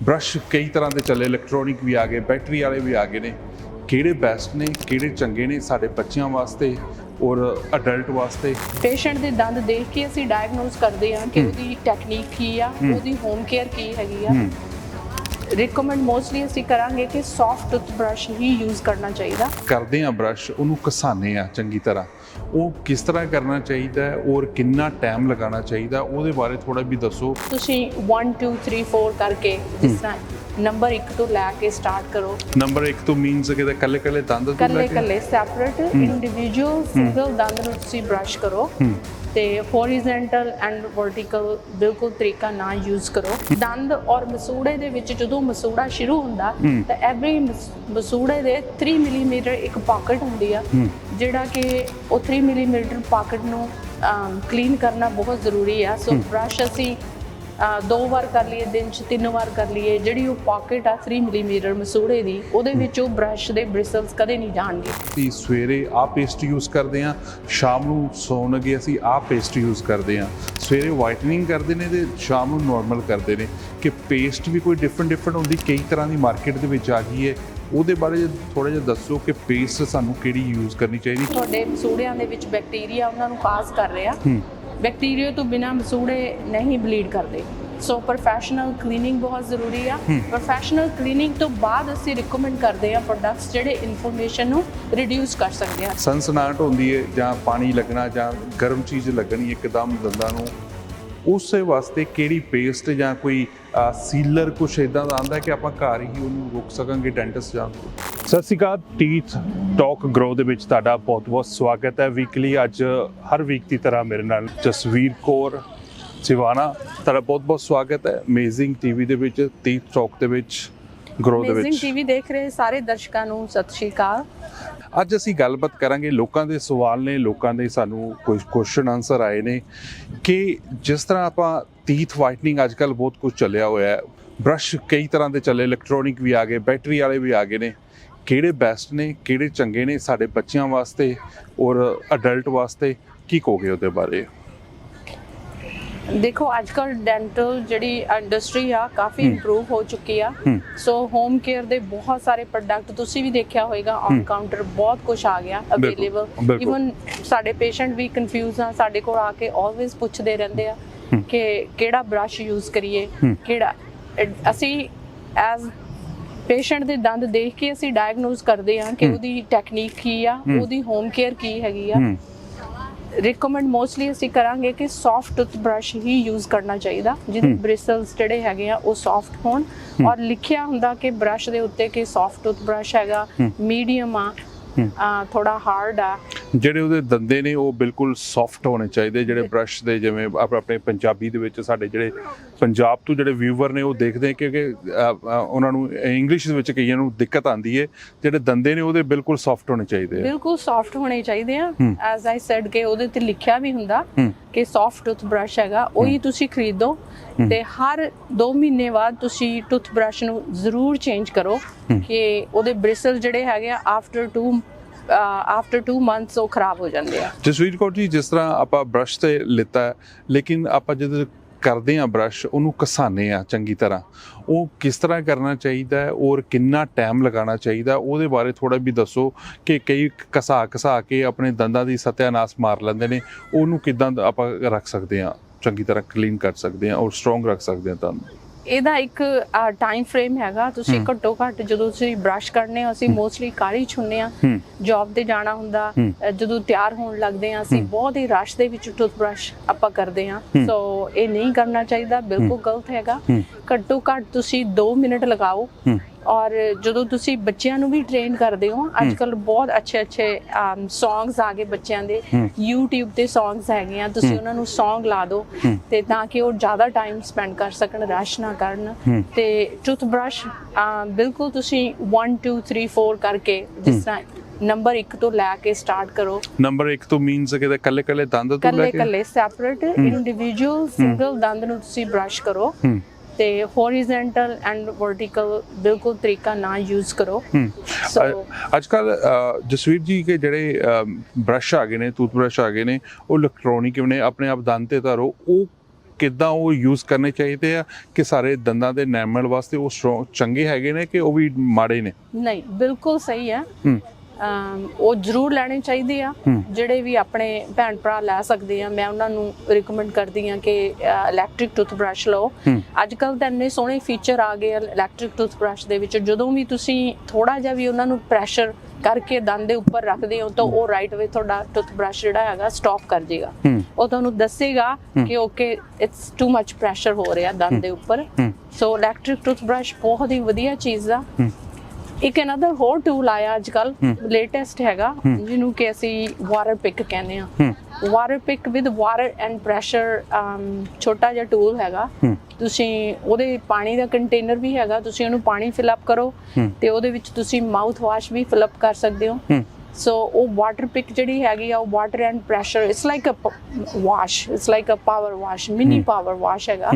Brush ਕਈ ਤਰ੍ਹਾਂ ਦੇ ਚੱਲੇ ਇਲੈਕਟ੍ਰੋਨਿਕ ਵੀ ਆ ਗਏ ਬੈਟਰੀ ਵਾਲੇ ਵੀ ਆ ਗਏ ਨੇ। ਕਿਹੜੇ ਬੈਸਟ ਨੇ ਕਿਹੜੇ ਚੰਗੇ ਨੇ ਸਾਡੇ ਬੱਚਿਆਂ ਵਾਸਤੇ ਔਰ ਅਡਲਟ ਵਾਸਤੇ? ਪੇਸ਼ੈਂਟ ਦੇ ਦੰਦ ਦੇਖ ਕੇ ਅਸੀਂ ਡਾਇਗਨੋਸ ਕਰਦੇ ਹਾਂ ਕਿ ਉਹਦੀ ਟੈਕਨੀਕ ਕੀ ਆ ਉਹਦੀ ਹੋਮ ਕੇਅਰ ਕੀ ਹੈਗੀ ਆ। ਰਿਕਮੈਂਡ ਮੋਸਟਲੀ ਅਸੀਂ ਕਰਾਂਗੇ ਕਿ ਸੌਫਟ ਟੁੱਥਬ੍ਰਸ਼ ਹੀ ਯੂਜ਼ ਕਰਨਾ ਚਾਹੀਦਾ। ਕਰਦੇ ਆ ਬ੍ਰਸ਼ ਉਹਨੂੰ ਘਸਾਨੇ ਆ ਚੰਗੀ ਤਰ੍ਹਾਂ। ਉਹ ਕਿਸ ਤਰ੍ਹਾਂ ਕਰਨਾ ਚਾਹੀਦਾ ਹੈ ਔਰ ਕਿੰਨਾ ਟਾਈਮ ਲਗਾਉਣਾ ਚਾਹੀਦਾ ਉਹਦੇ ਬਾਰੇ ਥੋੜਾ ਵੀ ਦੱਸੋ। ਤੁਸੀਂ 1 2 3 4 ਕਰਕੇ ਜਿਸ ਤਰ੍ਹਾਂ ਨੰਬਰ 1 ਤੋਂ ਲੈ ਕੇ ਸਟਾਰਟ ਕਰੋ। ਨੰਬਰ 1 ਤੋਂ ਮੀਨਸ ਕਿ ਕੱਲੇ ਕੱਲੇ ਦੰਦ ਤੋਂ ਲੈ ਕੱਲੇ ਕੇ? ਕੱਲੇ ਸੈਪਰੇਟ ਇੰਡੀਵਿਜੂਅਲ ਸਿੰਗਲ ਦੰਦ ਨੂੰ ਤੁਸੀਂ ਬ੍ਰਸ਼ ਕਰੋ। ਤੇ ਹੌਰੀਜ਼ੌਂਟਲ ਐਂਡ ਵਰਟੀਕਲ ਬਿਲਕੁਲ ਤਰੀਕਾ ਨਾ ਯੂਜ਼ ਕਰੋ। ਦੰਦ ਔਰ ਮਸੂੜੇ ਦੇ ਵਿੱਚ ਜਦੋਂ ਮਸੂੜਾ ਸ਼ੁਰੂ ਹੁੰਦਾ। ਤਾਂ ਐਵਰੀ ਮਸੂੜੇ ਦੇ 3 ਮਿਲੀਮੀਟਰ ਇੱਕ ਪਾਕਟ ਹੁੰਦੀ ਆ ਜਿਹੜਾ ਕਿ ਉਹ 3 ਮਿਲੀਮੀਟਰ ਪਾਕਟ ਨੂੰ ਕਲੀਨ ਕਰਨਾ ਬਹੁਤ ਜ਼ਰੂਰੀ ਆ। ਸੋ ਬ੍ਰਸ਼ ਅਸੀਂ ਦੋ ਵਾਰ ਕਰ ਲਈਏ ਦਿਨ ਚ ਤਿੰਨ ਵਾਰ ਕਰ ਲਈਏ ਜਿਹੜੀ ਉਹ ਪਾਕਟ ਆ 3 ਮਿਲੀਮੀਟਰ ਮਸੂੜੇ ਦੀ ਉਹਦੇ ਵਿੱਚ ਉਹ ਬ੍ਰਸ਼ ਦੇ ਬ੍ਰਿਸਲਸ ਕਦੇ ਨਹੀਂ ਜਾਣਗੇ। ਅਸੀਂ ਸਵੇਰੇ ਆਹ ਪੇਸਟ ਯੂਜ਼ ਕਰਦੇ ਆ ਸ਼ਾਮ ਨੂੰ ਸੌਣ ਲੱਗੇ ਅਸੀਂ ਆਹ ਪੇਸਟ ਯੂਜ਼ ਕਰਦੇ ਆ ਸਵੇਰੇ ਵਾਈਟਨਿੰਗ ਕਰਦੇ ਨੇ ਤੇ ਸ਼ਾਮ ਨੂੰ ਨਾਰਮਲ ਕਰਦੇ ਨੇ। ਕਿ ਪੇਸਟ ਵੀ ਕੋਈ ਡਿਫਰੈਂਟ ਡਿਫਰੈਂਟ ਹੁੰਦੀ ਕਈ ਤਰ੍ਹਾਂ ਦੀ ਮਾਰਕੀਟ ਦੇ ਵਿੱਚ ਆ ਗਈ ਹੈ। ਉਹਦੇ ਬਾਰੇ ਥੋੜਾ ਜਿਹਾ ਦੱਸੋ ਕਿ ਪੇਸਟ ਸਾਨੂੰ ਕਿਹੜੀ ਯੂਜ਼ ਕਰਨੀ ਚਾਹੀਦੀ? ਤੁਹਾਡੇ ਮਸੂੜਿਆਂ ਦੇ ਵਿੱਚ ਬੈਕਟੀਰੀਆ ਉਹਨਾਂ ਨੂੰ ਕਾਜ਼ ਕਰ ਰਿਹਾ ਹੂੰ। ਬੈਕਟੀਰੀਆ ਤੋਂ ਬਿਨਾ ਮਸੂੜੇ ਨਹੀਂ ਬਲੀਡ ਕਰਦੇ। ਸੋ ਪ੍ਰੋਫੈਸ਼ਨਲ ਕਲੀਨਿੰਗ ਬਹੁਤ ਜ਼ਰੂਰੀ ਆ। ਪ੍ਰੋਫੈਸ਼ਨਲ ਕਲੀਨਿੰਗ ਤੋਂ ਬਾਅਦ ਅਸੀਂ ਰეკਮੈਂਡ ਕਰਦੇ ਆ ਪ੍ਰੋਡਕਟਸ ਜਿਹੜੇ ਇਨਫੋਰਮੇਸ਼ਨ ਨੂੰ ਰਿਡਿਊਸ ਕਰ ਸਕਦੇ ਆ। ਸਨਸਨਾਟ ਹੁੰਦੀ ਹੈ ਜਾਂ ਪਾਣੀ ਲੱਗਣਾ ਜਾਂ ਗਰਮ ਚੀਜ਼ ਲੱਗਣੀ ਇੱਕਦਮ ਦੰਦਾਂ ਨੂੰ ਉਸੇ ਵਾਸਤੇ ਕਿਹੜੀ ਪੇਸਟ ਜਾਂ ਕੋਈ ਸੀਲਰ ਕੁਛ ਇਦਾਂ ਦਾ ਆਂਦਾ ਕਿ ਆਪਾਂ ਘਰ ਹੀ ਉਹਨੂੰ ਰੋਕ ਸਕਾਂਗੇ ਡੈਂਟਿਸਟ ਤੋਂ ਸਤਿ ਸ਼੍ਰੀ ਅਕਾਲ ਟੀਥ ਟਾਕ ਗਰੋ ਦੇ ਵਿੱਚ ਤੁਹਾਡਾ ਬਹੁਤ-ਬਹੁਤ ਸਵਾਗਤ ਹੈ। ਵੀਕਲੀ ਅੱਜ ਹਰ ਵੀਕ ਦੀ ਤਰ੍ਹਾਂ ਮੇਰੇ ਨਾਲ ਜਸਵੀਰ ਕੌਰ ਸਿਵਾਨਾ ਤੁਹਾਡਾ ਬਹੁਤ-ਬਹੁਤ ਸਵਾਗਤ ਹੈ। ਅਮੇਜ਼ਿੰਗ ਟੀਵੀ ਦੇ ਵਿੱਚ ਟੀਥ ਟਾਕ ਦੇ ਵਿੱਚ ਗਰੋ ਦੇ ਅਮੇਜ਼ਿੰਗ ਵਿੱਚ। ਟੀਵੀ ਦੇਖ ਰਹੇ ਸਾਰੇ ਦਰਸ਼ਕਾਂ ਨੂੰ ਸਤਿ ਸ਼੍ਰੀ ਅਕਾਲ। ਅੱਜ ਅਸੀਂ ਗੱਲਬਾਤ ਕਰਾਂਗੇ ਲੋਕਾਂ ਦੇ ਸਵਾਲ ਨੇ ਲੋਕਾਂ ਦੇ ਸਾਨੂੰ ਕੁਝ ਕੁਐਸਚਨ ਆਨਸਰ ਆਏ ਨੇ ਕਿ ਜਿਸ ਤਰ੍ਹਾਂ ਆਪਾਂ ਟੀਥ ਵਾਈਟਨਿੰਗ ਅੱਜ ਕੱਲ ਬਹੁਤ ਕੁਝ ਚੱਲਿਆ ਹੋਇਆ ਹੈ। ਬ੍ਰਸ਼ ਕਈ ਤਰ੍ਹਾਂ ਦੇ ਚੱਲੇ ਇਲੈਕਟ੍ਰੋਨਿਕ ਵੀ ਆ ਗਏ ਬੈਟਰੀ ਵਾਲੇ ਵੀ ਆ ਗਏ ਨੇ। ਕਿਹੜੇ ਬੈਸਟ ਨੇ ਕਿਹੜੇ ਚੰਗੇ ਨੇ ਸਾਡੇ ਬੱਚਿਆਂ ਵਾਸਤੇ ਔਰ ਅਡਲਟ ਵਾਸਤੇ ਕੀ ਕਹੋਗੇ ਉਹਦੇ ਬਾਰੇ ਦੇਖੋ ਅੱਜ ਕੱਲ ਡੈਂਟਲ ਜਿਹੜੀ ਇੰਡਸਟਰੀ ਆ ਕਾਫੀ। ਇੰਪਰੂਵ ਹੋ ਚੁੱਕੀ ਆ। ਸੋ ਹੋਮ ਕੇਅਰ ਦੇ ਬਹੁਤ ਸਾਰੇ ਪ੍ਰੋਡਕਟ ਤੁਸੀਂ ਵੀ ਦੇਖਿਆ ਹੋਵੇਗਾ ਔਨ। ਕਾਊਂਟਰ ਬਹੁਤ ਕੁਝ ਆ ਗਿਆ ਅਵੇਲੇਬਲ। ਇਵਨ ਸਾਡੇ ਪੇਸ਼ੈਂਟ ਵੀ ਕਨਫਿਊਜ਼ ਆ ਸਾਡੇ ਕੋਲ ਆ ਕੇ ਆਲਵੇਜ਼ ਪੁੱਛਦੇ ਰਹਿੰਦੇ ਆ। ਕਿ ਕਿਹੜਾ ਬ੍ਰਸ਼ ਯੂਜ਼ ਕਰੀਏ। ਕਿਹੜਾ ਅਸੀਂ ਐਜ਼ ਪੇਸ਼ੈਂਟ ਦੇ ਦੰਦ ਦੇਖ ਕੇ ਅਸੀਂ ਡਾਇਗਨੋਸ ਕਰਦੇ ਹਾਂ ਕਿ। ਉਹਦੀ ਟੈਕਨੀਕ ਕੀ ਆ। ਉਹਦੀ ਹੋਮ ਕੇਅਰ ਕੀ ਹੈਗੀ ਆ ਰਿਕਮੈਂਡ ਮੋਸਟਲੀ ਅਸੀਂ ਕਰਾਂਗੇ ਕਿ ਸੌਫਟ ਟੁੱਥਬ੍ਰਸ਼ ਹੀ ਯੂਜ਼ ਕਰਨਾ ਚਾਹੀਦਾ ਜਿਹਦੇ। ਬ੍ਰਿਸਲਸ ਜਿਹੜੇ ਹੈਗੇ ਆ ਉਹ ਸੌਫਟ ਹੋਣ ਔਰ ਲਿਖਿਆ ਹੁੰਦਾ ਕਿ ਬ੍ਰਸ਼ ਦੇ ਉੱਤੇ ਕਿ ਸੌਫਟ ਟੁੱਥਬ੍ਰਸ਼ ਹੈਗਾ। ਮੀਡੀਅਮ। ਆ, ਥੋੜਾ ਹਾਰਡ ਆ ਜਿਹੜੇ ਉਹਦੇ ਦੰਦੇ ਨੇ ਉਹ ਬਿਲਕੁਲ ਸੌਫਟ ਹੋਣੇ ਚਾਹੀਦੇ ਜਿਹੜੇ ਬ੍ਰਸ਼ ਦੇ ਜਿਵੇਂ ਆਪ- ਆਪਣੇ ਪੰਜਾਬੀ ਦੇ ਵਿੱਚ ਸਾਡੇ ਜਿਹੜੇ ਪੰਜਾਬ ਤੋਂ ਜਿਹੜੇ ਵਿਊਵਰ ਨੇ ਉਹ ਦੇਖਦੇ ਕਿ ਉਹਨਾਂ ਨੂੰ ਇੰਗਲਿਸ਼ ਦੇ ਵਿੱਚ ਕਈਆਂ ਨੂੰ ਦਿੱਕਤ ਆਉਂਦੀ ਹੈ ਜਿਹੜੇ ਦੰਦੇ ਨੇ ਉਹਦੇ ਬਿਲਕੁਲ ਸੌਫਟ ਹੋਣੇ ਚਾਹੀਦੇ ਆ। ਬਿਲਕੁਲ ਸੌਫਟ ਹੋਣੇ ਚਾਹੀਦੇ ਆ। ਐਜ਼ ਆਈ ਸੈਡ ਕਿ ਉਹਦੇ ਤੇ ਲਿਖਿਆ ਵੀ ਹੁੰਦਾ ਕਿ ਸੌਫਟ ਟੁੱਥਬ੍ਰਸ਼ ਹੈਗਾ ਉਹੀ ਤੁਸੀਂ ਖਰੀਦੋ ਤੇ ਹਰ 2 ਮਹੀਨੇ ਬਾਅਦ ਤੁਸੀਂ ਟੁੱਥਬ੍ਰਸ਼ ਨੂੰ ਜ਼ਰੂਰ ਚੇਂਜ ਕਰੋ। ਕਿ ਉਹਦੇ ਬ੍ਰਿਸਲ ਜਿਹੜੇ ਹੈਗੇ ਆ ਆਫਟਰ 2 ਆਫਟਰ 2 ਮੰਥਸ ਉਹ ਖਰਾਬ ਹੋ ਜਾਂਦੇ ਆ। ਜਸਵੀਰ ਕੌਰ ਜੀ, ਜਿਸ ਤਰ੍ਹਾਂ ਆਪਾਂ ਬ੍ਰਸ਼ ਤੇ ਲਿੱਤਾ ਲੇਕਿਨ ਆਪਾਂ ਜਦੋਂ ਕਰਦੇ ਆ ਬ੍ਰਸ਼ ਉਹਨੂੰ ਘਸਾਨੇ ਆ ਚੰਗੀ ਤਰ੍ਹਾਂ। ਉਹ ਕਿਸ ਤਰ੍ਹਾਂ ਕਰਨਾ ਚਾਹੀਦਾ ਹੈ, ਔਰ ਕਿੰਨਾ ਟਾਈਮ ਲਗਾਉਣਾ ਚਾਹੀਦਾ ਉਹਦੇ ਬਾਰੇ ਥੋੜਾ ਵੀ ਦੱਸੋ ਕਿ ਕਈ ਘਸਾ ਘਸਾ ਕੇ ਆਪਣੇ ਦੰਦਾਂ ਦੀ ਸਤਿਆਨਾਸ਼ ਮਾਰ ਲੈਂਦੇ ਨੇ। ਉਹਨੂੰ ਕਿਦਾਂ ਆਪਾਂ ਰੱਖ ਸਕਦੇ ਆ ਚੰਗੀ ਤਰ੍ਹਾਂ ਕਲੀਨ ਕਰ ਸਕਦੇ ਆ ਔਰ ਸਟਰੋਂਗ ਰੱਖ ਸਕਦੇ ਆ ਤੁਹਾਨੂੰ। ਇਹਦਾ ਇੱਕ ਟਾਈਮ ਫਰੇਮ ਹੈਗਾ। ਤੁਸੀਂ। ਘੱਟੋ ਘੱਟ ਜਦੋਂ ਤੁਸੀਂ ਬ੍ਰਸ਼ ਕਰਨੇ ਹੋ। ਅਸੀਂ ਮੋਸਟਲੀ ਕਾਲੀ ਛੁੰਨੇ ਆ। ਜੌਬ ਤੇ ਜਾਣਾ ਹੁੰਦਾ ਜਦੋਂ ਤਿਆਰ ਹੋਣ ਲੱਗਦੇ ਆ ਅਸੀਂ। ਬਹੁਤ ਹੀ ਰਸ਼ ਦੇ ਵਿੱਚ ਟੁੱਥਬ੍ਰਸ਼ ਆਪਾਂ ਕਰਦੇ ਆ। ਸੋ ਇਹ ਨਹੀਂ ਕਰਨਾ ਚਾਹੀਦਾ ਬਿਲਕੁਲ ਗਲਤ ਹੈਗਾ। ਘੱਟੋ ਘੱਟ ਤੁਸੀਂ 2 ਮਿੰਟ ਲਗਾਓ। ਔਰ ਜਦੋਂ ਤੁਸੀਂ ਬੱਚਿਆਂ ਨੂੰ ਵੀ ਟ੍ਰੇਨ ਕਰਦੇ ਹੋ ਅੱਜ ਕੱਲ ਬਹੁਤ ਅੱਛੇ ਅੱਛੇ ਸੌਂਗਸ ਆ ਗਏ ਬੱਚਿਆਂ ਦੇ। YouTube ਤੇ ਸੌਂਗਸ ਹੈਗੇ ਆ ਤੁਸੀਂ। ਉਹਨਾਂ ਨੂੰ ਸੌਂਗ ਲਾ ਦਿਓ। ਤੇ ਤਾਂ ਕਿ ਉਹ ਜ਼ਿਆਦਾ ਟਾਈਮ ਸਪੈਂਡ ਕਰ ਸਕਣ ਰਸ਼ ਨਾ ਕਰਨ। ਤੇ ਟੁੱਥਬ੍ਰਸ਼ ਬਿਲਕੁਲ ਤੁਸੀਂ 1 2 3 4 ਕਰਕੇ ਜਿਸ ਤਰ੍ਹਾਂ ਨੰਬਰ 1 ਤੋਂ ਲੈ ਕੇ ਸਟਾਰਟ ਕਰੋ। ਨੰਬਰ 1 ਤੋਂ ਮੀਨਸ ਕਿ ਕੱਲੇ ਕੱਲੇ ਦੰਦ ਤੋਂ ਲੈ ਕੱਲੇ ਕੇ? ਕੱਲੇ ਸੈਪਰੇਟ ਇੰਡੀਵਿਜੂਅਲ ਸਿੰਗਲ ਦੰਦ ਨੂੰ ਤੁਸੀਂ ਬ੍ਰਸ਼ ਕਰੋ। ਤੇ ਹੌਰੀਜ਼ੌਂਟਲ ਐਂਡ ਵਰਟੀਕਲ ਬਿਲਕੁਲ ਤਰੀਕਾ ਨਾ ਯੂਜ਼ ਕਰੋ। ਸੋ ਅੱਜ ਕੱਲ ਜਸਵੀਰ ਜੀ ਕੇ ਜਿਹੜੇ ਬ੍ਰਸ਼ ਆ ਗਏ ਨੇ ਟੂਥਬ੍ਰਸ਼ ਆ ਗਏ ਨੇ ਉਹ ਇਲੈਕਟ੍ਰੋਨਿਕ ਨੇ ਆਪਣੇ ਆਪ ਦੰਦ ਤੇ ਧਰੋ ਉਹ ਕਿੱਦਾਂ ਉਹ ਯੂਜ਼ ਕਰਨੇ ਚਾਹੀਦੇ ਆ ਕਿ ਸਾਰੇ ਦੰਦਾਂ ਦੇ ਨੈਮਲ ਵਾਸਤੇ ਉਹ ਚੰਗੇ ਹੈਗੇ ਨੇ ਕਿ ਉਹ ਵੀ ਮਾੜੇ ਨੇ? ਨਹੀਂ ਬਿਲਕੁਲ ਸਹੀ ਹੈ। ਉਹ ਜ਼ਰੂਰ ਲੈਣੇ ਚਾਹੀਦੇ ਆ। ਜਿਹੜੇ ਵੀ ਆਪਣੇ ਭੈਣ ਭਰਾ ਲੈ ਸਕਦੇ ਆ ਮੈਂ ਉਹਨਾਂ ਨੂੰ ਰეკਮੈਂਡ ਕਰਦੀ ਆ ਕਿ ਇਲੈਕਟ੍ਰਿਕ ਟੂਥਬ੍ਰਸ਼ ਲਓ। ਅੱਜ ਕੱਲ ਤਾਂ ਇੰਨੇ ਸੋਹਣੇ ਫੀਚਰ ਆ ਗਏ ਇਲੈਕਟ੍ਰਿਕ ਟੂਥਬ੍ਰਸ਼ ਦੇ ਵਿੱਚ। ਜਦੋਂ ਵੀ ਤੁਸੀਂ ਥੋੜਾ ਜਿਹਾ ਵੀ ਉਹਨਾਂ ਨੂੰ ਪ੍ਰੈਸ਼ਰ ਕਰਕੇ ਦੰਦ ਦੇ ਉੱਪਰ ਰੱਖਦੇ ਹੋ ਤਾਂ ਉਹ ਰਾਈਟ ਵੇ ਤੁਹਾਡਾ ਟੂਥਬ੍ਰਸ਼ ਜਿਹੜਾ ਹੈਗਾ ਸਟਾਪ ਕਰ ਜਾਏਗਾ ਹੂੰ। ਉਹ ਤੁਹਾਨੂੰ ਦੱਸੇਗਾ ਕਿ okay it's too much pressure ਹੋ ਰਿਹਾ ਦੰਦ ਦੇ ਉੱਪਰ। ਸੋ ਇਲੈਕਟ੍ਰਿਕ ਟੂਥਬ੍ਰਸ਼ ਬਹੁਤ ਹੀ ਵਧੀਆ ਚੀਜ਼ ਆ। ਇੱਕ ਅਨਦਰ ਹੋਰ ਟੂਲ ਆਇਆ ਅੱਜ ਕੱਲ। ਲੇਟੈਸਟ ਹੈਗਾ। ਜਿਹਨੂੰ ਕਿ ਅਸੀਂ ਵਾਟਰ ਪਿਕ ਕਹਿੰਦੇ ਆ water pick with water and pressure ਛੋਟਾ ਜਿਹਾ ਟੂਲ ਹੈਗਾ। ਤੁਸੀਂ ਉਹਦੇ ਪਾਣੀ ਦਾ ਕੰਟੇਨਰ ਵੀ ਹੈਗਾ ਤੁਸੀਂ ਉਹਨੂੰ ਪਾਣੀ ਫਿਲ ਅਪ ਕਰੋ ਤੇ ਉਹਦੇ ਵਿੱਚ ਤੁਸੀਂ ਮਾਊਥ ਵਾਸ਼ ਵੀ ਫਿਲ ਅਪ ਕਰ ਸਕਦੇ ਹੋ। ਸੋ ਉਹ ਵਾਟਰ ਪਿਕ ਜਿਹੜੀ ਹੈਗੀ ਆ ਉਹ water and pressure it's like a wash it's like a power wash mini power wash ਹੈਗਾ।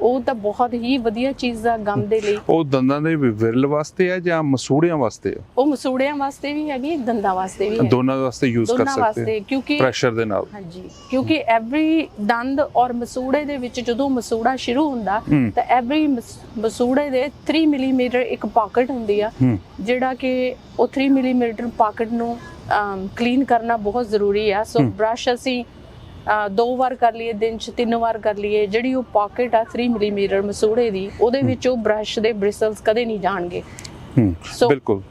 ਉਹ ਤਾਂ ਬਹੁਤ ਹੀ ਵਧੀਆ ਚੀਜ਼ ਆ ਗਮ ਦੇ ਲਈ। ਉਹ ਦੰਦਾਂ ਦੇ ਵਿਰਲ ਵਾਸਤੇ ਆ ਜਾਂ ਮਸੂੜਿਆਂ ਵਾਸਤੇ ਆ? ਉਹ ਮਸੂੜਿਆਂ ਵਾਸਤੇ ਵੀ ਹੈਗੀ ਦੰਦਾਂ ਵਾਸਤੇ ਵੀ ਹੈ ਦੋਨਾਂ ਵਾਸਤੇ ਯੂਜ਼ ਕਰ ਦੋਨਾਂ ਸਕਦੇ ਵਾਸਤੇ ਕਿਉਂਕਿ ਪ੍ਰੈਸ਼ਰ ਦੇ ਨਾਲ। ਹਾਂਜੀ ਕਿਉਂਕਿ ਐਵਰੀ ਦੰਦ ਔਰ ਮਸੂੜੇ ਦੇ ਵਿੱਚ ਜਦੋਂ ਮਸੂੜਾ ਸ਼ੁਰੂ ਹੁੰਦਾ। ਤਾਂ ਐਵਰੀ ਮਸੂੜੇ ਦੇ 3 ਮਿਲੀਮੀਟਰ ਇੱਕ ਪਾਕਟ ਹੁੰਦੀ ਆ। ਜਿਹੜਾ ਕਿ ਉਹ 3 ਮਿਲੀਮੀਟਰ ਪਾਕਟ ਨੂੰ ਕਲੀਨ ਕਰਨਾ ਬਹੁਤ ਜ਼ਰੂਰੀ ਆ। ਸੋ। ਬ੍ਰਸ਼ ਅਸੀਂ ਦੋ ਵਾਰ ਕਰ ਲਈਏ ਦਿਨ ਚ ਤਿੰਨ ਵਾਰ ਕਰ ਲਈਏ ਜਿਹੜੀ ਉਹ ਪਾਕਟ ਆ 3 ਮਿਲੀਮੀਟਰ ਮਸੂੜੇ ਦੀ ਉਹਦੇ ਵਿੱਚ ਉਹ ਬ੍ਰਸ਼ ਦੇ ਬ੍ਰਿਸਲਸ ਕਦੇ ਨਹੀਂ ਜਾਣਗੇ। ਹੂੰ ਬਿਲਕੁਲ।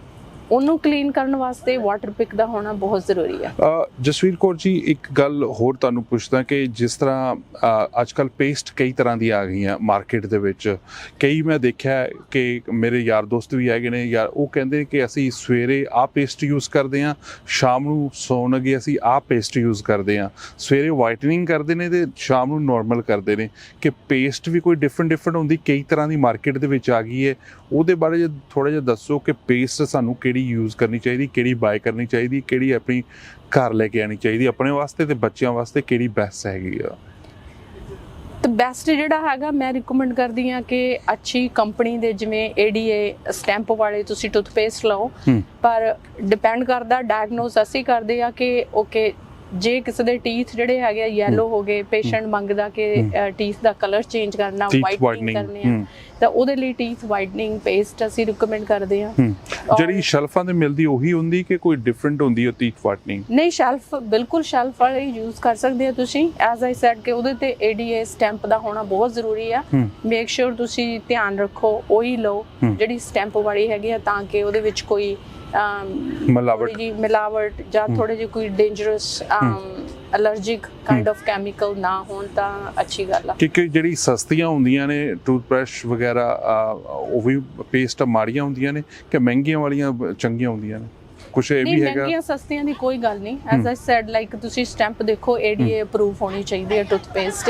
ਉਹਨੂੰ ਕਲੀਨ ਕਰਨ ਵਾਸਤੇ ਵਾਟਰ ਪਿਕ ਦਾ ਹੋਣਾ ਬਹੁਤ ਜ਼ਰੂਰੀ ਹੈ ਜਸਵੀਰ ਕੌਰ ਜੀ ਇੱਕ ਗੱਲ ਹੋਰ ਤੁਹਾਨੂੰ ਪੁੱਛਦਾ ਕਿ ਜਿਸ ਤਰ੍ਹਾਂ ਅ, ਅੱਜਕੱਲ ਪੇਸਟ ਕਈ ਤਰ੍ਹਾਂ ਦੀ ਆ ਗਈਆਂ ਮਾਰਕੀਟ ਦੇ ਵਿੱਚ। ਕਈ ਮੈਂ ਦੇਖਿਆ ਕਿ ਮੇਰੇ ਯਾਰ ਦੋਸਤ ਵੀ ਹੈਗੇ ਨੇ ਯਾਰ ਉਹ ਕਹਿੰਦੇ ਕਿ ਅਸੀਂ ਸਵੇਰੇ ਆਹ ਪੇਸਟ ਯੂਜ਼ ਕਰਦੇ ਹਾਂ ਸ਼ਾਮ ਨੂੰ ਸੌਣ ਲੱਗੇ ਅਸੀਂ ਆਹ ਪੇਸਟ ਯੂਜ਼ ਕਰਦੇ ਹਾਂ। ਸਵੇਰੇ ਵਾਈਟਨਿੰਗ ਕਰਦੇ ਨੇ ਤੇ ਸ਼ਾਮ ਨੂੰ ਨਾਰਮਲ ਕਰਦੇ ਨੇ। ਕਿ ਪੇਸਟ ਵੀ ਕੋਈ ਡਿਫਰੈਂਟ ਡਿਫਰੈਂਟ ਹੁੰਦੀ ਕਈ ਤਰ੍ਹਾਂ ਦੀ ਮਾਰਕੀਟ ਦੇ ਵਿੱਚ ਆ ਗਈ ਹੈ। ਉਹਦੇ ਬਾਰੇ ਜੇ ਥੋੜਾ ਜਿਹਾ ਦੱਸੋ ਕਿ ਪੇਸਟ ਸਾਨੂੰ ਕਿਹੜੀ ਯੂਜ਼ ਕਰਨੀ ਚਾਹੀਦੀ ਕਿਹੜੀ ਬਾਏ ਕਰਨੀ ਚਾਹੀਦੀ ਕਿਹੜੀ ਆਪਣੀ ਘਰ ਲੈ ਕੇ ਆਣੀ ਚਾਹੀਦੀ ਆਪਣੇ ਵਾਸਤੇ ਤੇ ਬੱਚਿਆਂ ਵਾਸਤੇ ਕਿਹੜੀ ਬੈਸਟ ਹੈਗੀ ਆ? ਤੇ ਬੈਸਟ ਜਿਹੜਾ ਹੈਗਾ ਮੈਂ ਰਿਕਮੈਂਡ ਕਰਦੀ ਆ ਕਿ ਅੱਛੀ ਕੰਪਨੀ ਦੇ ਜਿਵੇਂ ADA ਸਟੈਂਪ ਵਾਲੇ ਤੁਸੀਂ ਟੂਥਪੇਸਟ ਲਓ। ਪਰ ਡਿਪੈਂਡ ਕਰਦਾ ਡਾਇਗਨੋਸ ਅਸੀਂ ਕਰਦੇ ਆ ਕਿ ਓਕੇ ਜੇ ਕਿਸੇ ਦੇ ਟੀਥ ਜਿਹੜੇ ਹੈਗੇ ਯੈਲੋ ਹੋ। ਗਏ ਪੇਸ਼ੈਂਟ ਮੰਗਦਾ ਕਿ ਟੀਥ ਦਾ ਕਲਰ ਚੇਂਜ ਕਰਨਾ ਵਾਈਟਨਿੰਗ ਕਰਨੇ ਆ ਹੂੰ। ਤਾਂ ਉਹਦੇ ਲਈ ਟੀਥ ਵਾਈਟਨਿੰਗ ਪੇਸਟ ਅਸੀਂ ਰਿਕਮੈਂਡ ਕਰਦੇ ਆ। ਹੂੰ। ਜਿਹੜੀ ਸ਼ੈਲਫਾਂ ਤੇ ਮਿਲਦੀ ਉਹੀ ਹੁੰਦੀ ਕਿ ਕੋਈ ਡਿਫਰੈਂਟ ਹੁੰਦੀ ਹੈ ਟੀਥ ਵਾਈਟਨਿੰਗ ਨਹੀਂ ਸ਼ੈਲਫ ਬਿਲਕੁਲ ਸ਼ੈਲਫ ਵਾਲੇ ਯੂਜ਼ ਕਰ ਸਕਦੇ ਆ ਤੁਸੀਂ। ਐਜ਼ ਆਈ ਸੈਡ ਕਿ ਉਹਦੇ ਤੇ ADA ਸਟੈਂਪ ਦਾ ਹੋਣਾ ਬਹੁਤ ਜ਼ਰੂਰੀ ਆ। ਹੂੰ। ਮੇਕ ਸ਼ੋਰ ਤੁਸੀਂ ਧਿਆਨ ਰੱਖੋ ਉਹੀ ਲਓ। ਜਿਹੜੀ ਸਟੈਂਪ ਵਾਲੀ ਹੈਗੀ ਆ ਤਾਂ ਕਿ ਉਹਦੇ ਵਿੱਚ ਕੋਈ ਮਿਲਾਵਟ ਜੀ ਮਿਲਾਵਟ ਜਾਂ ਥੋੜੇ ਜਿਹੇ ਕੋਈ dangerous allergic kind of chemical ਨਾ ਹੋਣ ਤਾਂ ਅੱਛੀ ਗੱਲ ਆ ਕਿਉਂਕਿ ਜਿਹੜੀ ਸਸਤੀਆਂ ਹੁੰਦੀਆਂ ਨੇ ਟੂਥਬ੍ਰਸ਼ ਵਗੈਰਾ ਉਹ ਵੀ ਪੇਸਟ ਮਾੜੀਆਂ ਹੁੰਦੀਆਂ ਨੇ ਕਿ ਮਹਿੰਗੀਆਂ ਵਾਲੀਆਂ ਚੰਗੀਆਂ ਹੁੰਦੀਆਂ ਨੇ ਕੁਛ ਇਹ ਵੀ ਹੈਗਾ। ਮਹਿੰਗੀਆਂ ਸਸਤੀਆਂ ਦੀ ਕੋਈ ਗੱਲ ਨਹੀਂ। ਐਜ਼ ਆਈ ਸੈਡ ਲਾਈਕ ਤੁਸੀਂ ਸਟੈਂਪ ਦੇਖੋ ADA ਅਪਰੂਵ ਹੋਣੀ ਚਾਹੀਦੀ ਹੈ ਟੂਥਪੇਸਟ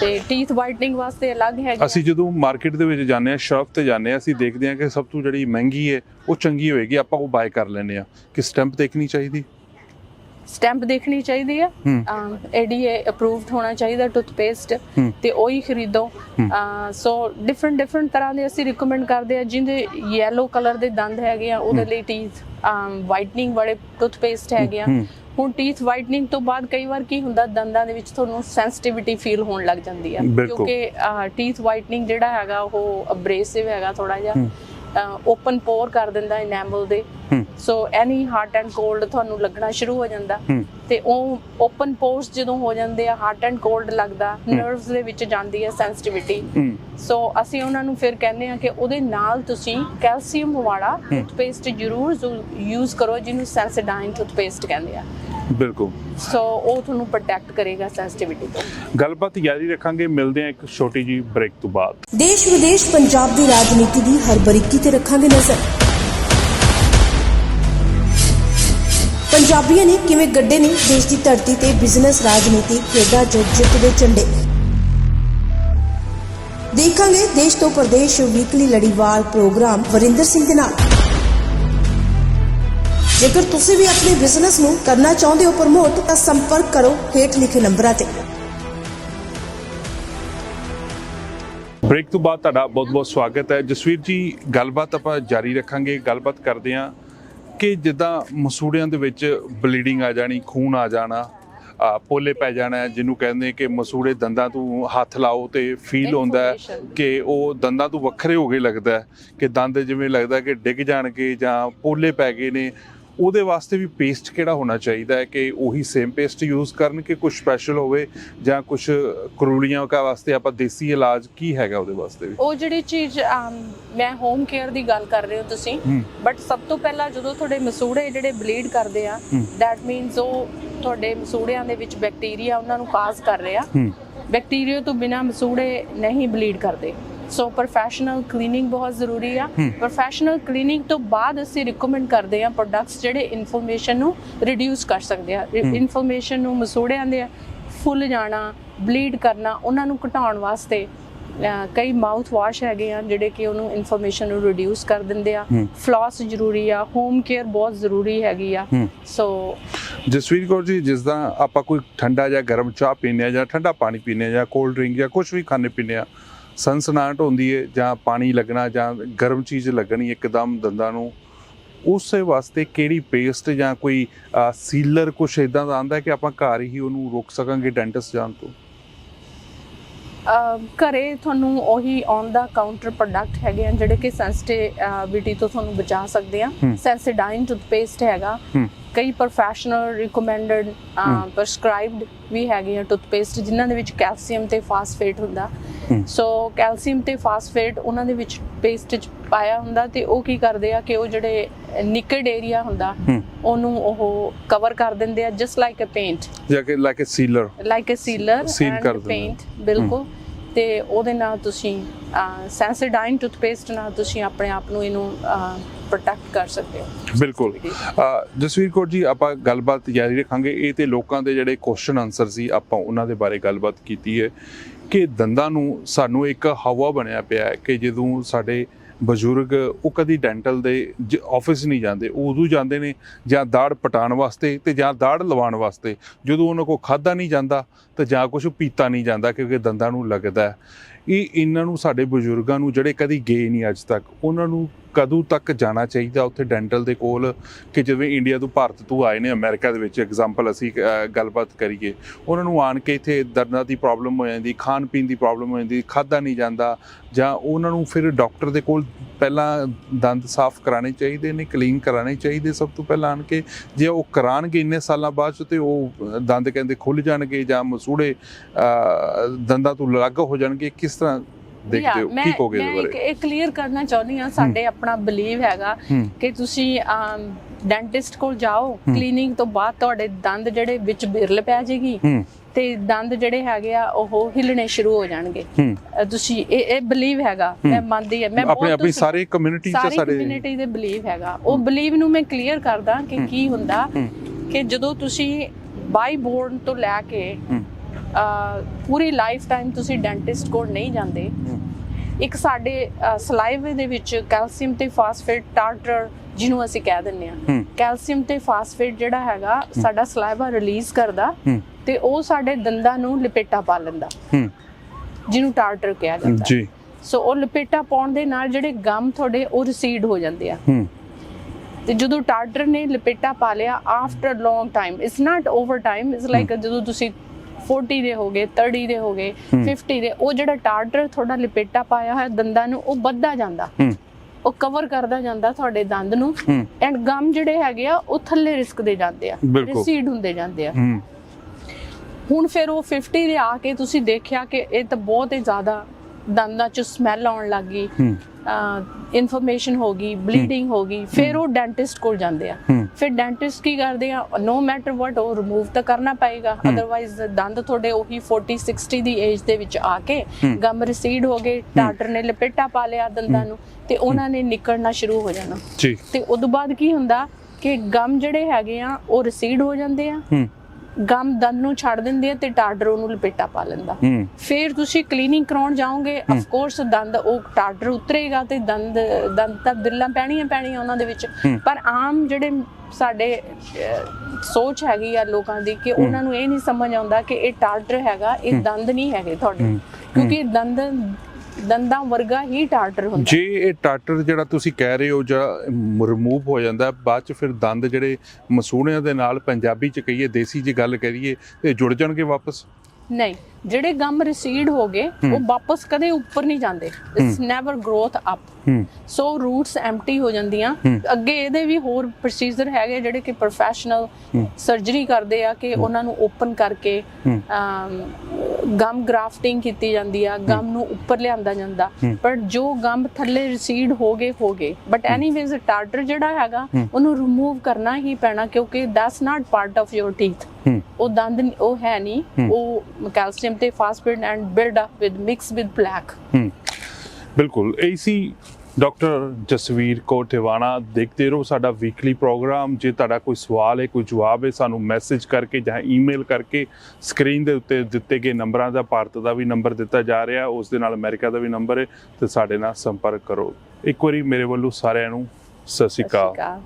ਤੇ ਟੀਥ ਵਾਈਟਨਿੰਗ ਵਾਸਤੇ ਅਲੱਗ ਹੈਗੀ ਅਸੀਂ ਜਦੋਂ ਮਾਰਕੀਟ ਦੇ ਵਿੱਚ ਜਾਂਦੇ ਆ ਸ਼ਾਪ ਤੇ ਜਾਂਦੇ ਆ ਅਸੀਂ ਦੇਖਦੇ ਆ ਕਿ ਸਭ ਤੋਂ ਜਿਹੜੀ ਮਹਿੰਗੀ ਹੈ ਉਹ ਚੰਗੀ ਹੋਏਗੀ ਆਪਾਂ ਉਹ ਬਾਏ ਕਰ ਲੈਂਦੇ ਆ ਕਿ ਸਟੈਂਪ ਦੇਖਣੀ ਚਾਹੀਦੀ। ਸਟੈਂਪ ਦੇਖਣੀ ਚਾਹੀਦੀ ਹੂੰ। ADA ਅਪਰੂਵਡ ਹੋਣਾ ਚਾਹੀਦਾ ਟੂਥਪੇਸਟ ਤੇ ਉਹੀ ਖਰੀਦੋ। ਸੋ ਡਿਫਰੈਂਟ ਡਿਫਰੈਂਟ ਤਰ੍ਹਾਂ ਦੇ ਅਸੀਂ ਰਿਕਮੈਂਡ ਕਰਦੇ ਆ ਜਿੰਦੇ ਯੈਲੋ ਕਲਰ ਦੇ ਦੰਦ ਹੈਗੇ ਆ ਉਹਦੇ ਲਈ ਟੀਥ ਵਾਈਟਨਿੰਗ ਵਾਲੇ ਟੂਥਪੇਸਟ ਹੈਗੇ ਆ। ਹੁਣ ਟੀਥ ਵਾਈਟਨਿੰਗ ਤੋਂ ਬਾਅਦ ਕਈ ਵਾਰ ਕੀ ਹੁੰਦਾ ਦੰਦਾਂ ਦੇ ਵਿੱਚ ਤੁਹਾਨੂੰ ਸੈਂਸਿਟਿਵਿਟੀ ਫੀਲ ਹੋਣ ਲੱਗ ਜਾਂਦੀ ਆ। ਕਿਉਂਕਿ ਟੀਥ ਵਾਈਟਨਿੰਗ ਜਿਹੜਾ ਹੈਗਾ ਉਹ ਅਬ੍ਰੇਸਿਵ ਹੈਗਾ ਥੋੜਾ ਜਿਹਾ। ਓਪਨ ਪੋਰ ਕਰ ਦਿੰਦਾ ਇਨੈਮਲ ਦੇ। So any hot and cold ਤੁਹਾਨੂੰ ਲੱਗਣਾ ਸ਼ੁਰੂ ਹੋ ਜਾਂਦਾ। ਤੇ ਉਹ ਓਪਨ ਪੋਰਸ ਜਦੋਂ ਹੋ ਜਾਂਦੇ ਆ ਹਾਰਟ ਐਂਡ ਕੋਲਡ ਲੱਗਦਾ ਨਰਵਸ ਦੇ ਵਿੱਚ ਜਾਂਦੀ ਹੈ। ਸੈਂਸਿਟਿਵਿਟੀ ਸੋ ਅਸੀਂ ਉਹਨਾਂ ਨੂੰ ਫਿਰ ਕਹਿੰਦੇ ਆ ਕਿ ਉਹਦੇ ਨਾਲ ਤੁਸੀਂ ਕੈਲਸ਼ੀਅਮ ਵਾਲਾ ਟੂਥਪੇਸਟ ਜ਼ਰੂਰ ਯੂਜ਼ ਕਰੋ ਜਿਹਨੂੰ ਸੈਂਸਡਾਈਨ ਟੂਥਪੇਸਟ ਕਹਿੰਦੇ ਆ। ਬਿਲਕੁਲ। ਸੋ ਉਹ ਤੁਹਾਨੂੰ ਪ੍ਰੋਟੈਕਟ ਕਰੇਗਾ ਸੈਂਸਿਟਿਵਿਟੀ ਤੋਂ। ਗੱਲਬਾਤ ਜਾਰੀ ਰੱਖਾਂਗੇ ਮਿਲਦੇ ਆ ਇੱਕ ਛੋਟੀ ਜੀ ਬ੍ਰੇਕ ਤੋਂ ਬਾਅਦ। ਦੇਸ਼ ਵਿਦੇਸ਼ ਪੰਜਾਬ ਦੀ ਰਾਜਨੀਤੀ ਦੀ ਹਰ ਬਰੀਕੀ ਤੇ ਰੱਖਾਂਗੇ ਨਜ਼ਰ। ਪੰਜਾਬੀਆਂ ਨੇ ਕਿਵੇਂ ਗੱਡੇ ਨੇ ਦੇਸ਼ ਦੀ ਧਰਤੀ ਤੇ ਬਿਜ਼ਨਸ ਰਾਜਨੀਤੀ ਖੇਡਾਂ ਜਿੱਤ ਜਿੱਤ ਦੇ ਝੰਡੇ? ਦੇਖਾਂਗੇ ਦੇਸ਼ ਤੋਂ ਪ੍ਰਦੇਸ਼ ਵੀਕਲੀ ਲੜੀਵਾਰ ਪ੍ਰੋਗਰਾਮ ਵਰਿੰਦਰ ਸਿੰਘ ਦੇ ਨਾਲ। ਜੇਕਰ ਤੁਸੀਂ ਵੀ ਆਪਣੇ ਬਿਜ਼ਨਸ ਨੂੰ ਕਰਨਾ ਚਾਹੁੰਦੇ ਹੋ ਪ੍ਰਮੋਟ ਤਾਂ ਸੰਪਰਕ ਕਰੋ ਹੇਠ ਲਿਖੇ ਨੰਬਰਾਂ ਤੇ। ਬ੍ਰੇਕ ਤੋਂ ਬਾਅਦ ਤੁਹਾਡਾ ਬਹੁਤ-ਬਹੁਤ ਸਵਾਗਤ ਹੈ। ਜਸਵੀਰ ਜੀ ਗੱਲਬਾਤ ਆਪਾਂ ਜਾਰੀ ਰੱਖਾਂਗੇ। ਗੱਲਬਾਤ ਕਰਦੇ ਹਾਂ ਕਿ ਜਿੱਦਾਂ ਮਸੂੜਿਆਂ ਦੇ ਵਿੱਚ ਬਲੀਡਿੰਗ ਆ ਜਾਣੀ ਖੂਨ ਆ ਜਾਣਾ ਪੋਲੇ ਪੈ ਜਾਣਾ ਜਿਹਨੂੰ ਕਹਿੰਦੇ ਕਿ ਮਸੂੜੇ ਦੰਦਾਂ ਤੋਂ ਹੱਥ ਲਾਓ ਤੇ ਫੀਲ ਹੁੰਦਾ. ਕਿ ਉਹ ਦੰਦਾਂ ਤੋਂ ਵੱਖਰੇ ਹੋ ਗਏ ਲੱਗਦਾ ਕਿ ਦੰਦ ਜਿਵੇਂ ਲੱਗਦਾ ਕਿ ਡਿੱਗ ਜਾਣਗੇ ਜਾਂ ਪੋਲੇ ਪੈ ਗਏ ਨੇ ਉਹਦੇ ਵਾਸਤੇ ਵੀ ਪੇਸਟ ਕਿਹੜਾ ਹੋਣਾ ਚਾਹੀਦਾ ਹੈ ਕਿ ਉਹੀ ਸੇਮ ਪੇਸਟ ਯੂਜ਼ ਕਰਨ ਕਿ ਕੁਝ ਸਪੈਸ਼ਲ ਹੋਵੇ ਜਾਂ ਕੁਝ ਕਰੂਲੀਆਂ ਕਾ ਵਾਸਤੇ ਆਪਾਂ ਦੇਸੀ ਇਲਾਜ ਕੀ ਹੈਗਾ ਉਹਦੇ ਵਾਸਤੇ ਵੀ? ਉਹ ਜਿਹੜੀ ਚੀਜ਼ ਮੈਂ ਹੋਮ ਕੇਅਰ ਦੀ ਗੱਲ ਕਰ ਰਹੇ ਹੋ ਤੁਸੀਂ ਬਟ ਸਭ ਤੋਂ ਪਹਿਲਾਂ ਜਦੋਂ ਤੁਹਾਡੇ ਮਸੂੜੇ ਜਿਹੜੇ ਬਲੀਡ ਕਰਦੇ ਆ। ਦੈਟ ਮੀਨਸ ਉਹ ਤੁਹਾਡੇ ਮਸੂੜਿਆਂ ਦੇ ਵਿੱਚ ਬੈਕਟੀਰੀਆ ਉਹਨਾਂ ਨੂੰ ਕਾਜ਼ ਕਰ ਰਿਹਾ ਬੈਕਟੀਰੀਆ ਤੋਂ ਬਿਨਾ ਮਸੂੜੇ ਨਹੀਂ ਬਲੀਡ ਕਰਦੇ। ਸੋ ਪ੍ਰੋਫੈਸ਼ਨਲ ਕਲੀਨਿੰਗ ਬਹੁਤ ਜ਼ਰੂਰੀ ਆ। ਪ੍ਰੋਫੈਸ਼ਨਲ ਕਲੀਨਿੰਗ ਤੋਂ ਬਾਅਦ ਅਸੀਂ ਰეკਮੈਂਡ ਕਰਦੇ ਆ ਪ੍ਰੋਡਕਟਸ ਜਿਹੜੇ ਇਨਫੋਰਮੇਸ਼ਨ ਨੂੰ ਰਿਡਿਊਸ ਕਰ ਸਕਦੇ ਆ। ਇਨਫੋਰਮੇਸ਼ਨ ਨੂੰ ਮਸੂੜੇ ਆਂਦੇ ਆ ਫੁੱਲ ਜਾਣਾ ਬਲੀਡ ਕਰਨਾ ਉਹਨਾਂ ਨੂੰ ਘਟਾਉਣ ਵਾਸਤੇ ਕਈ ਮਾਊਥ ਵਾਸ਼ ਹੈਗੇ ਆ ਜਿਹੜੇ ਕਿ ਉਹਨੂੰ ਇਨਫੋਰਮੇਸ਼ਨ ਨੂੰ ਰਿਡਿਊਸ ਕਰ ਦਿੰਦੇ ਆ। ਫਲੌਸ ਜ਼ਰੂਰੀ ਆ ਹੋਮ ਕੇਅਰ ਬਹੁਤ ਜ਼ਰੂਰੀ ਹੈਗੀ ਆ। ਸੋ ਜਸਵੀਰ ਕੌਰ ਜੀ ਜਿਸ ਦਾ ਆਪਾਂ ਕੋਈ ਠੰਡਾ ਜਾਂ ਗਰਮ ਚਾਹ ਪੀਨੇ ਆ ਜਾਂ ਠੰਡਾ ਪਾਣੀ ਪੀਨੇ ਆ ਜਾਂ ਕੋਲਡ ਡਰਿੰਕ ਜਾਂ ਕੁਝ ਵੀ ਖਾਣੇ ਪੀਨੇ ਆ ਸਨਸਨਾਟ ਹੁੰਦੀ ਹੈ ਜਾਂ ਪਾਣੀ ਲੱਗਣਾ ਜਾਂ ਗਰਮ ਚੀਜ਼ ਲੱਗਣੀ ਇੱਕਦਮ ਦੰਦਾਂ ਨੂੰ ਉਸੇ ਵਾਸਤੇ ਕਿਹੜੀ ਪੇਸਟ ਜਾਂ ਕੋਈ ਸੀਲਰ ਕੁਝ ਇਦਾਂ ਦਾ ਆਂਦਾ ਕਿ ਆਪਾਂ ਘਰ ਹੀ ਉਹਨੂੰ ਰੋਕ ਸਕਾਂਗੇ ਡੈਂਟਿਸਟ ਜਾਣ ਤੋਂ? ਘਰੇ ਤੁਹਾਨੂੰ ਉਹੀ ਔਨ ਦਾ ਕਾਊਂਟਰ ਪ੍ਰੋਡਕਟ ਹੈਗੇ ਆ ਜਿਹੜੇ ਕਿ ਸੈਂਸਿਟਿਵਿਟੀ ਤੋਂ ਤੁਹਾਨੂੰ ਬਚਾ ਸਕਦੇ ਆ। ਸੈਂਸਿਡਾਈਨ ਟੂਥਪੇਸਟ ਹੈਗਾ। ਕਈ ਪ੍ਰੋਫੈਸ਼ਨਲ ਰਿਕਮੈਂਡਡ। ਪ੍ਰਸਕ੍ਰਾਈਬਡ ਵੀ ਹੈਗੇ ਆ ਟੂਥਪੇਸਟ ਜਿਨ੍ਹਾਂ ਦੇ ਵਿੱਚ ਕੈਲਸ਼ੀਅਮ ਤੇ ਫਾਸਫੇਟ ਹੁੰਦਾ। ਸੋ ਕੈਲਸ਼ੀਅਮ ਤੇ ਫਾਸਫੇਟ ਉਹਨਾਂ ਦੇ ਵਿੱਚ ਪੇਸਟ ਚ ਪਾਇਆ ਹੁੰਦਾ ਤੇ ਉਹ ਕੀ ਕਰਦੇ ਆ ਕਿ ਉਹ ਜਿਹੜੇ ਨਿਕਡ ਏਰੀਆ ਹੁੰਦਾ ਉਹਨੂੰ ਉਹ ਕਵਰ ਕਰ ਦਿੰਦੇ ਆ ਜਸਟ ਲਾਈਕ ਅ ਪੇਂਟ ਜਾਂ ਕਿ like a sealer like a sealer ਕਰ ਦਿੰਦੇ ਪੇਂਟ ਬਿਲਕੁਲ। ਤੇ ਉਹਦੇ ਨਾਲ ਤੁਸੀਂ ਸੈਂਸਿਡਾਈਨ ਟੂਥਪੇਸਟ ਨਾਲ ਤੁਸੀਂ ਆਪਣੇ ਆਪ ਨੂੰ ਇਹਨੂੰ ਪ੍ਰੋਟੈਕਟ ਕਰ ਸਕਦੇ ਹੋ। ਬਿਲਕੁਲ। ਜਸਵੀਰ ਕੌਰ ਜੀ, ਆਪਾਂ ਗੱਲਬਾਤ ਜਾਰੀ ਰੱਖਾਂਗੇ। ਇਹ ਤੇ ਲੋਕਾਂ ਦੇ ਜਿਹੜੇ ਕੁਐਸਚਨ ਆਨਸਰ ਸੀ, ਆਪਾਂ ਉਹਨਾਂ ਦੇ ਬਾਰੇ ਗੱਲਬਾਤ ਕੀਤੀ ਹੈ ਕਿ ਦੰਦਾਂ ਨੂੰ ਸਾਨੂੰ ਇੱਕ ਹਵਾ ਬਣਿਆ ਪਿਆ ਹੈ ਕਿ ਜਦੋਂ ਸਾਡੇ ਬਜ਼ੁਰਗ ਉਹ ਕਦੀ ਡੈਂਟਲ ਦੇ ਆਫਿਸ ਨਹੀਂ ਜਾਂਦੇ, ਉਹ ਉਦੋਂ ਜਾਂਦੇ ਨੇ ਜਾਂ ਦਾੜ ਪਟਾਉਣ ਵਾਸਤੇ ਤੇ ਜਾਂ ਦਾੜ ਲਵਾਉਣ ਵਾਸਤੇ। ਜਦੋਂ ਉਹਨਾਂ ਕੋ ਖਾਦਾ ਨਹੀਂ ਜਾਂਦਾ ਤੇ ਜਾਂ ਕੁਝ ਪੀਤਾ ਨਹੀਂ ਜਾਂਦਾ ਕਿਉਂਕਿ ਦੰਦਾਂ ਨੂੰ ਲੱਗਦਾ ਇਹ ਇਹਨਾਂ ਨੂੰ, ਸਾਡੇ ਬਜ਼ੁਰਗਾਂ ਨੂੰ ਜਿਹੜੇ ਕਦੀ ਗਏ ਨਹੀਂ ਅੱਜ ਤੱਕ, ਉਹਨਾਂ ਨੂੰ ਕਦੋਂ ਤੱਕ ਜਾਣਾ ਚਾਹੀਦਾ ਉੱਥੇ ਡੈਂਟਲ ਦੇ ਕੋਲ? ਕਿ ਜਿਵੇਂ ਇੰਡੀਆ ਤੋਂ ਭਾਰਤ ਤੋਂ ਆਏ ਨੇ, ਅਮਰੀਕਾ ਦੇ ਵਿੱਚ ਐਗਜ਼ਾਮਪਲ ਅਸੀਂ ਗੱਲਬਾਤ ਕਰੀਏ। ਉਹਨਾਂ ਨੂੰ ਆਣ ਕੇ ਇੱਥੇ ਦਰਦਾਂ ਦੀ ਪ੍ਰੋਬਲਮ ਹੋ ਜਾਂਦੀ, ਖਾਣ ਪੀਣ ਦੀ ਪ੍ਰੋਬਲਮ ਹੋ ਜਾਂਦੀ ਖਾਦਾ ਨਹੀਂ ਜਾਂਦਾ, ਜਾਂ ਉਹਨਾਂ ਨੂੰ ਫਿਰ ਡਾਕਟਰ ਦੇ ਕੋਲ ਪਹਿਲਾਂ ਦੰਦ ਸਾਫ਼ ਕਰਾਣੇ ਚਾਹੀਦੇ ਨੇ ਕਲੀਨ ਕਰਾਣੇ ਚਾਹੀਦੇ ਸਭ ਤੋਂ ਪਹਿਲਾਂ ਆਣ ਕੇ। ਜੇ ਉਹ ਕਰਾਣਗੇ ਇੰਨੇ ਸਾਲਾਂ ਬਾਅਦ 'ਚ ਤੇ ਉਹ ਦੰਦ ਕਹਿੰਦੇ ਖੁੱਲ ਜਾਣਗੇ ਜਾਂ ਮਸੂੜੇ ਦੰਦਾਂ ਤੋਂ ਅਲੱਗ ਹੋ ਜਾਣਗੇ, ਕਿਸ ਤਰ੍ਹਾਂ ਦੇਖਦੇ ਹੋ ਮੈਂ ਕੀ ਕਹੋਗੇ ਮੈਂ ਇਹਦੇ ਇੱਕ ਬਾਰੇ ਇਹ ਕਲੀਅਰ ਕਰਨਾ ਚਾਹੁੰਦੀ ਹਾਂ ਸਾਡੇ ਆਪਣਾ ਬਲੀਵ ਹੈਗਾ ਹੂੰ। ਕਿ ਤੁਸੀਂ ਡੈਂਟਿਸਟ ਕੋਲ ਜਾਓ ਕਲੀਨਿੰਗ ਤੋਂ ਬਾਅਦ ਤੁਹਾਡੇ ਦੰਦ ਜਿਹੜੇ ਵਿੱਚ ਬਿਰਲ ਪੈ ਜਾਏਗੀ ਹੂੰ। ਤੇ ਦੰਦ ਜਿਹੜੇ ਹੈਗੇ ਆ ਉਹ ਹਿੱਲਣੇ ਸ਼ੁਰੂ ਹੋ ਜਾਣਗੇ। ਹੂੰ। ਤੁਸੀਂ ਇਹ ਇਹ ਬਲੀਵ ਹੈਗਾ ਮੈਂ ਮੰਨਦੀ ਹਾਂ। ਮੈਂ ਆਪਣੇ ਆਪਣੀ ਸਾਰੇ ਕਮਿਊਨਿਟੀ ਚ ਸਾਰੀ ਸਾਡੇ ਕਮਿਊਨਿਟੀ ਦੇ ਬਲੀਵ ਹੈਗਾ। ਉਹ ਬਲੀਵ ਨੂੰ ਮੈਂ ਕਲੀਅਰ ਕਰਦਾ ਕਿ ਕੀ ਹੁੰਦਾ ਹੂੰ। ਕਿ ਜਦੋਂ ਤੁਸੀਂ ਬਾਈ ਬੋਰਨ ਤੋਂ ਲੈ ਕੇ ਹੂੰ। ਪੂਰੀ ਲਾਈਫ ਟਾਈਮ ਤੁਸੀਂ ਡੈਂਟਿਸਟ ਕੋਲ ਨਹੀਂ ਜਾਂਦੇ। ਇੱਕ ਸਾਡੇ ਸਲਾਈਵੇ ਦੇ ਵਿੱਚ ਕੈਲਸ਼ੀਅਮ ਤੇ ਫਾਸਫੇਟ ਟਾਰਟਰ ਜਿਹਨੂੰ ਅਸੀਂ ਕਹਿ ਦਿੰਦੇ ਆ ਕੈਲਸ਼ੀਅਮ ਤੇ ਫਾਸਫੇਟ ਜਿਹੜਾ ਹੈਗਾ ਸਾਡਾ ਸਲਾਈਵਾ ਰਿਲੀਜ਼ ਕਰਦਾ ਤੇ ਉਹ ਸਾਡੇ ਦੰਦਾਂ ਨੂੰ ਲਪੇਟਾ ਪਾ ਲੈਂਦਾ। ਜਿਹਨੂੰ ਟਾਰਟਰ ਕਿਹਾ ਜਾਂਦਾ। ਜੀ। ਸੋ ਉਹ ਲਪੇਟਾ ਪਾਉਣ ਦੇ ਨਾਲ ਜਿਹੜੇ ਗਮ ਤੁਹਾਡੇ ਉਹ ਰਿਸੀਡ ਹੋ ਜਾਂਦੇ ਆ। ਤੇ ਜਦੋਂ ਟਾਰਟਰ ਨੇ ਲਪੇਟਾ ਪਾ ਲਿਆ after long time it's not over time it's like ਜਦੋਂ ਤੁਸੀਂ 40 ਦੇ ਹੋਗੇ 30 ਦੇ ਹੋਗੇ 50 ਦੇ ਉਹ ਜਿਹੜਾ ਟਾਰਟਰ ਤੁਹਾਡਾ ਲਪੇਟਾ ਪਾਇਆ ਹੋਇਆ ਦੰਦਾਂ ਨੂੰ ਉਹ ਵੱਧਦਾ ਜਾਂਦਾ। ਉਹ ਕਵਰ ਕਰਦਾ ਜਾਂਦਾ ਤੁਹਾਡੇ ਦੰਦ ਨੂੰ। ਐਂਡ ਗਮ ਜਿਹੜੇ ਹੈਗੇ ਆ ਉਹ ਥੱਲੇ ਰਿਸਕਦੇ ਜਾਂਦੇ ਆ। ਰਿਸੀਡ ਹੁੰਦੇ ਜਾਂਦੇ ਆ। ਹੁਣ ਫਿਰ ਉਹ 50 ਦੇ ਆ ਕੇ ਤੁਸੀਂ ਦੇਖਿਆ ਕਿ ਇਹ ਤਾਂ ਬਹੁਤ ਹੀ ਜ਼ਿਆਦਾ ਦੰਦਾਂ ਚ ਸਮੈਲ ਆਉਣ ਲੱਗ ਇਨਫੋਰਮੇਸ਼ਨ ਹੋ ਗਈ ਬਲੀਡਿੰਗ ਹੋ ਗਈ ਫਿਰ ਉਹ ਡੈਂਟਿਸਟ ਕੋਲ ਜਾਂਦੇ ਆ। ਫਿਰ ਡੈਂਟਿਸਟ ਕੀ ਕਰਦੇ ਆ? ਨੋ ਮੈਟਰ ਵਾਟ ਉਹ ਰਿਮੂਵ ਤਾਂ ਕਰਨਾ ਪਏਗਾ। ਅਦਰਵਾਈਜ਼ ਦੰਦ ਤੁਹਾਡੇ ਉਹੀ 40 60 ਦੀ ਏਜ ਦੇ ਵਿੱਚ ਆ ਕੇ ਗਮ ਰਿਸੀਡ ਹੋ ਗਏ ਡਾਕਟਰ ਨੇ ਲਪੇਟਾ ਪਾ ਲਿਆ ਦੰਦਾਂ ਨੂੰ ਤੇ ਉਹਨਾਂ ਨੇ ਨਿਕਲਣਾ ਸ਼ੁਰੂ ਹੋ ਜਾਣਾ। ਤੇ ਉਦੋਂ ਬਾਅਦ ਕੀ ਹੁੰਦਾ ਕਿ ਗਮ ਜਿਹੜੇ ਹੈਗੇ ਆ ਉਹ ਰਿਸੀਡ ਹੋ ਜਾਂਦੇ ਆ। ਗਮ ਦੰਦ ਨੂੰ ਛੱਡ ਦਿੰਦੇ ਆ ਤੇ ਟਾਡਰ ਉਹਨੂੰ ਲਪੇਟਾ ਪਾ ਲੈਂਦਾ। ਫਿਰ ਤੁਸੀਂ ਕਲੀਨਿੰਗ ਕਰਾਉਣ ਜਾਓਗੇ ਆਫ ਕੋਰਸ ਦੰਦ ਉਹ ਟਾਡਰ ਉਤਰੇਗਾ ਤੇ ਦੰਦ ਦੰਦ ਤਾਂ ਬਿਰਲਾਂ ਪੈਣੀਆਂ ਪੈਣੀਆਂ ਉਹਨਾਂ ਦੇ ਵਿੱਚ। ਪਰ ਆਮ ਜਿਹੜੇ ਸਾਡੇ ਸੋਚ ਹੈਗੀ ਆ ਲੋਕਾਂ ਦੀ ਕਿ ਉਹਨਾਂ ਨੂੰ ਇਹ ਨਹੀਂ ਸਮਝ ਆਉਂਦਾ ਕਿ ਇਹ ਟਾਡਰ ਹੈਗਾ ਇਹ ਦੰਦ ਨਹੀਂ ਹੈਗੇ ਤੁਹਾਡੇ। ਕਿਉਂਕਿ ਦੰਦ ਦੰਦਾਂ ਵਰਗਾ ਹੀ ਟਾਰਟਰ ਹੁੰਦਾ ਜੇ ਇਹ ਟਾਟਰ ਜਿਹੜਾ ਤੁਸੀਂ ਕਹਿ ਰਹੇ ਹੋ ਜਿਹੜਾ ਰਿਮੂਵ ਹੋ ਜਾਂਦਾ ਬਾਅਦ ਚ ਫਿਰ ਦੰਦ ਜਿਹੜੇ ਮਸੂੜਿਆਂ ਦੇ ਨਾਲ ਪੰਜਾਬੀ ਚ ਕਹੀਏ ਦੇਸੀ ਜੀ ਗੱਲ ਕਰੀਏ ਤੇ ਜੁੜ ਜਾਣਗੇ ਵਾਪਸ? ਨਹੀਂ। ਜਿਹੜੇ ਗਮ ਰਿਸੀਡ ਹੋ ਗਏ ਉਹ ਵਾਪਸ ਕਦੇ ਉੱਪਰ ਨਹੀਂ ਜਾਂਦੇ। It's never growth up so roots empty ਹੋ ਜਾਂਦੀਆਂ। ਅੱਗੇ ਇਹਦੇ ਵੀ ਹੋਰ ਪ੍ਰੋਸੀਜਰ ਹੈਗੇ ਜਿਹੜੇ ਕਿ ਪ੍ਰੋਫੈਸ਼ਨਲ ਸਰਜਰੀ ਕਰਦੇ ਆ ਕਿ ਉਹਨਾਂ ਨੂੰ ਓਪਨ ਕਰਕੇ ਗਮ ਗ੍ਰਾਫਟਿੰਗ ਕੀਤੀ ਜਾਂਦੀ ਆ ਗਮ ਨੂੰ ਉੱਪਰ ਲਿਆਂਦਾ ਜਾਂਦਾ। ਪਰ ਜੋ ਗਮ ਥੱਲੇ ਰਿਸੀਡ ਹੋ ਗਏ ਹੋ ਗਏ। ਬਟ ਐਨੀਵੇਜ਼ ਟਾਰਟਰ ਜਿਹੜਾ ਹੈਗਾ ਉਹਨੂੰ ਰਿਮੂਵ ਕਰਨਾ ਹੀ ਪੈਣਾ ਕਿਉਂਕਿ that's not part of your teeth ਉਹ ਦੰਦ ਉਹ ਹੈ ਨਹੀਂ। ਉਹ ਕੈਲਸ਼ੀਅਮ ਤੇ phosphate and build up with mix with black ਹੂੰ ਬਿਲਕੁਲ। ਏਸੀ ਡਾਕਟਰ ਜਸਵੀਰ ਕੌਰ ਟਿਵਾਣਾ। ਦੇਖਦੇ ਰਹੋ ਸਾਡਾ ਵੀਕਲੀ ਪ੍ਰੋਗਰਾਮ ਜੇ ਤੁਹਾਡਾ ਕੋਈ ਸਵਾਲ ਹੈ ਕੋਈ ਜਵਾਬ ਹੈ ਸਾਨੂੰ ਮੈਸੇਜ ਕਰਕੇ ਜਾਂ ਈਮੇਲ ਕਰਕੇ ਸਕਰੀਨ ਦੇ ਉੱਤੇ ਦਿੱਤੇ ਗਏ ਨੰਬਰਾਂ ਦਾ ਭਾਰਤ ਦਾ ਵੀ ਨੰਬਰ ਦਿੱਤਾ ਜਾ ਰਿਹਾ। ਉਸ ਦੇ ਨਾਲ ਅਮਰੀਕਾ ਦਾ ਵੀ ਨੰਬਰ ਹੈ। ਤੇ ਸਾਡੇ ਨਾਲ ਸੰਪਰਕ ਕਰੋ। ਇੱਕ ਵਾਰੀ ਮੇਰੇ ਵੱਲੋਂ ਸਾਰਿਆਂ ਨੂੰ ਸਤਿ ਸ਼੍ਰੀ ਅਕਾਲ।